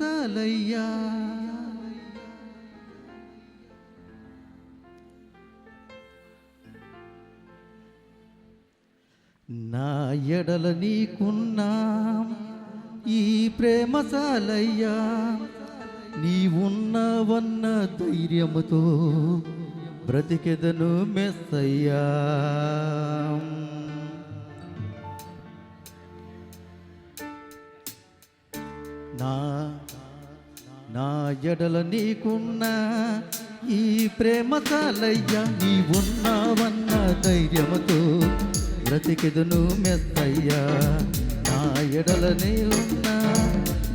చాలయ్యా నా ఎడల నీకున్నా ఈ ప్రేమ చాలయ్యా నీవున్నవన్న ధైర్యముతో బ్రతికెదను మెస్సయ్యా. నా నా ఎడల నీకున్న ఈ ప్రేమ చాలయ్యా నీ ఉన్నావన్న ధైర్యముతో బ్రతికెదును మెత్తయ్యా. నా ఎడల నీ ఉన్నా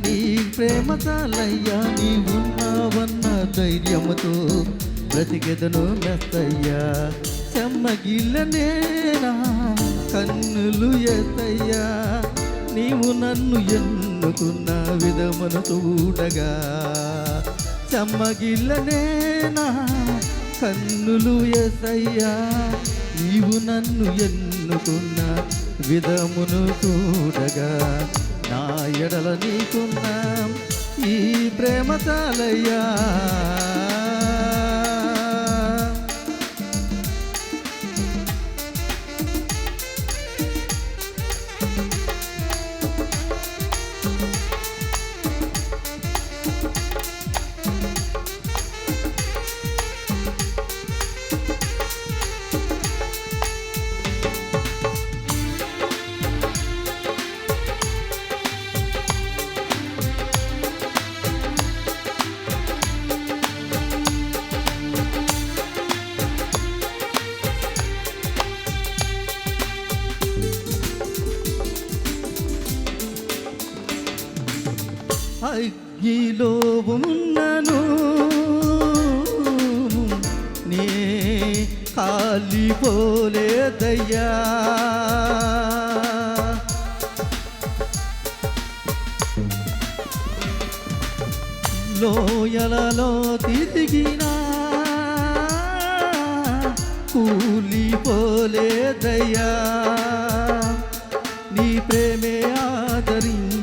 నీ ప్రేమ చాలయ్యా నీ ఉన్నావన్న ధైర్యముతో బ్రతికెదును మెత్తయ్యా. చెమ్మగిల్లనేనా కన్నులు ఎత్తయ్యా. నీవు నన్ను ఎన్నుకున్న విధమును చూడగా చెమ్మగిల్లనేనా కన్నులు ఎసయ్యా నీవు నన్ను ఎన్నుకున్న విధమును చూడగా నా ఎడల నీకున్నా ఈ ప్రేమ చాలయ్యా. అగ్గిలో ఉన్నను నే కాలిపోలేదయ్యా లోయలలో తిరిగినా కూలిపోలేదయ్యా నీ ప్రేమే ఆదరించును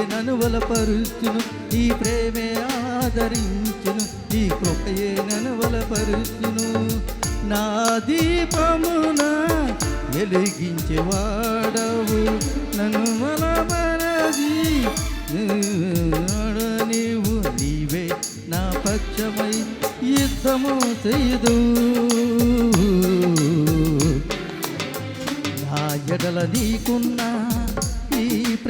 నను నన్ను బలపరుచును నీ ప్రేమే ఆదరించును. నీ కృపయే నను బలపరుచును నా దీపమున వెలిగించేవాడవు నన్ను బలపరది నీవు నీవే నా పక్షమై యుద్ధము చేయదు. నా ఎడల నీకున్నా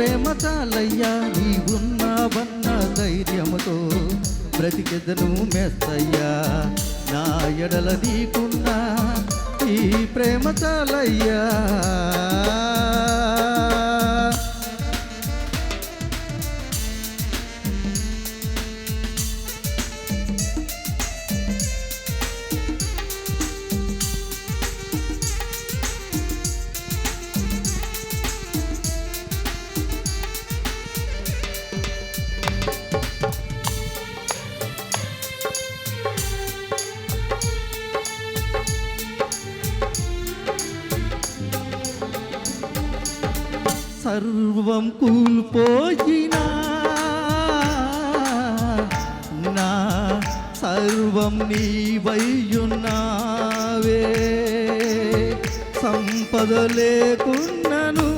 ప్రేమ చాలయ్యా నీవున్నావన్న ధైర్యముతో బ్రతికెదను మెత్తయ్యా నా ఎడల నీకున్నా ఈ ప్రేమ చాలయ్యా సర్వం కూల్పోయినా నా సర్వం నీవయ్యున్నావే. సంపద లేకున్నను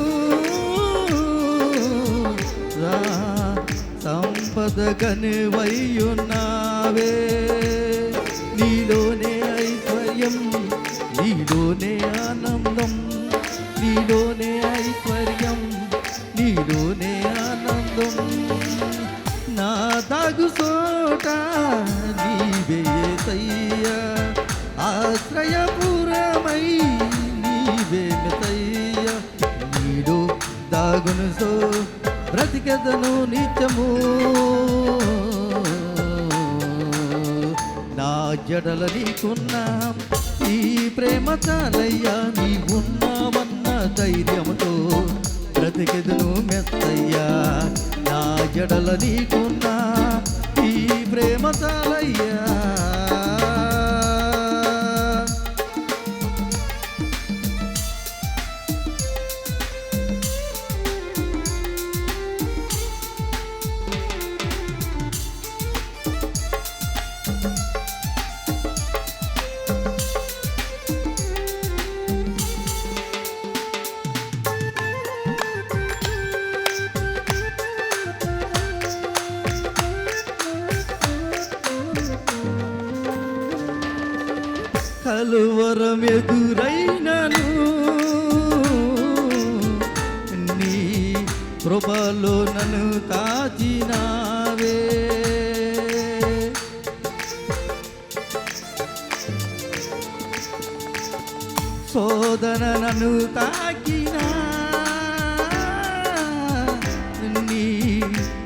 సంపద కనివయ్యున్నావే. నీలోనే ఐశ్వర్యం నీలోనే ఆనందం నీలోనే ఐశ్వర్యం. నీలోనే ఆనందం నా దాగు చోట నీవే సయ్యా ఆశ్రయపురమై నీవే మెతయ్య. నీలో దాగును సో బ్రతికెదను నిత్యము. నా జడల నీకున్నా ఈ ప్రేమ చాలయ్యా. నీవున్నావన్న ధైర్యంతో బ్రతికెదును మెత్తయ్యా. నా జడల నీకున్నా ఈ ప్రేమ చాలయ్యా. కలువరం ఎదురైనను నీ కృపలో నన్ను తాచినావే శోధన నన్ను తాకినా. నీ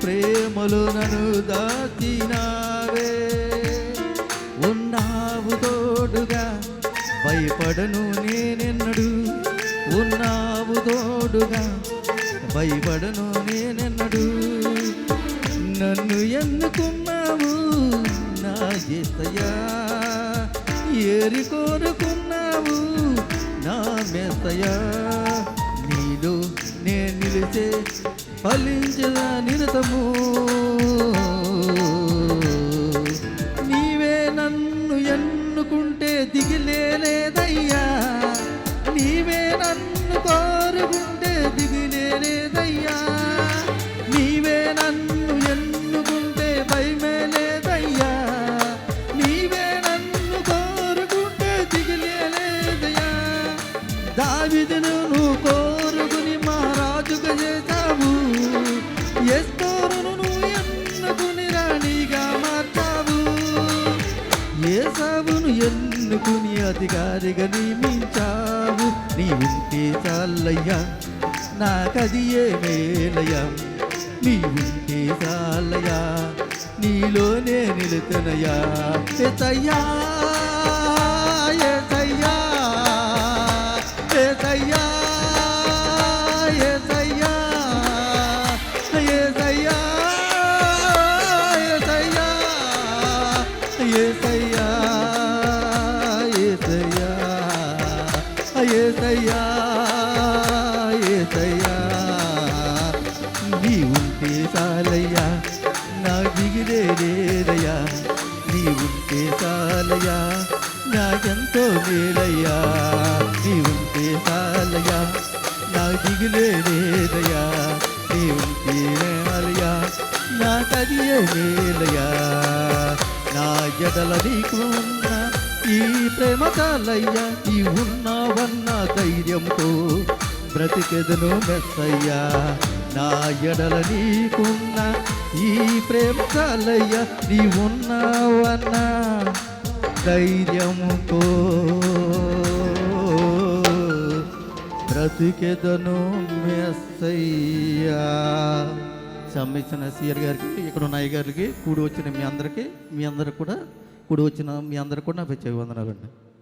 ప్రేమలో నన్ను దాచినా. తోడుగా భయపడను నేనెన్నడు. ఉన్నావు తోడుగా భయపడను నేనెన్నడు. నన్ను ఎన్నుకున్నావు నా గీతయా ఏరి కోరుకున్నావు నా మెత్తయా నీలో నేను నిలిచే ఫలించదా నిరతము. ఏసావును ఎన్నుకుని అధికారిగా నియమించావు. నీ ఉంటే చాలయ్యా నాకది ఏ మేలయ్యా. నీ ఉంటే చాలయ్యా నీలోనే నిలుతనయ్యా. ఎతయ్యా ఎతయ్యా నీ ఉంటే చాలయ్యా నా దిగిరే లేదయ్యా. నీ ఉంటే చాలయ్యా నాకెంతో మేలయ్యా. నీ ఉంటే చాలయ్యా నా దిగిలే లేదయ్యా. నీ ఉంటే మేలయ్యా నాకది మేలయ్యా. నా జడల నీకున్న ఈ ప్రేమ కాలయ్య ఈ ఉన్నావన్న ధైర్యంతో బ్రతికెదను మెస్సయ్యా. నా ఎడల నీకున్న ఈ ప్రేమ కాలయ్య నీ ఉన్నావన్న ధైర్యముతో బ్రతికెదను మెస్సయ్యా. సంబంధించిన సీఆర్ గారికి ఇక్కడ ఉన్న అయ్య గారికి కూడి వచ్చిన మీ అందరికీ మీ అందరికి కూడా కూడి వచ్చిన మీ అందరికి కూడా నా ప్రత్యేక వందనాలండి.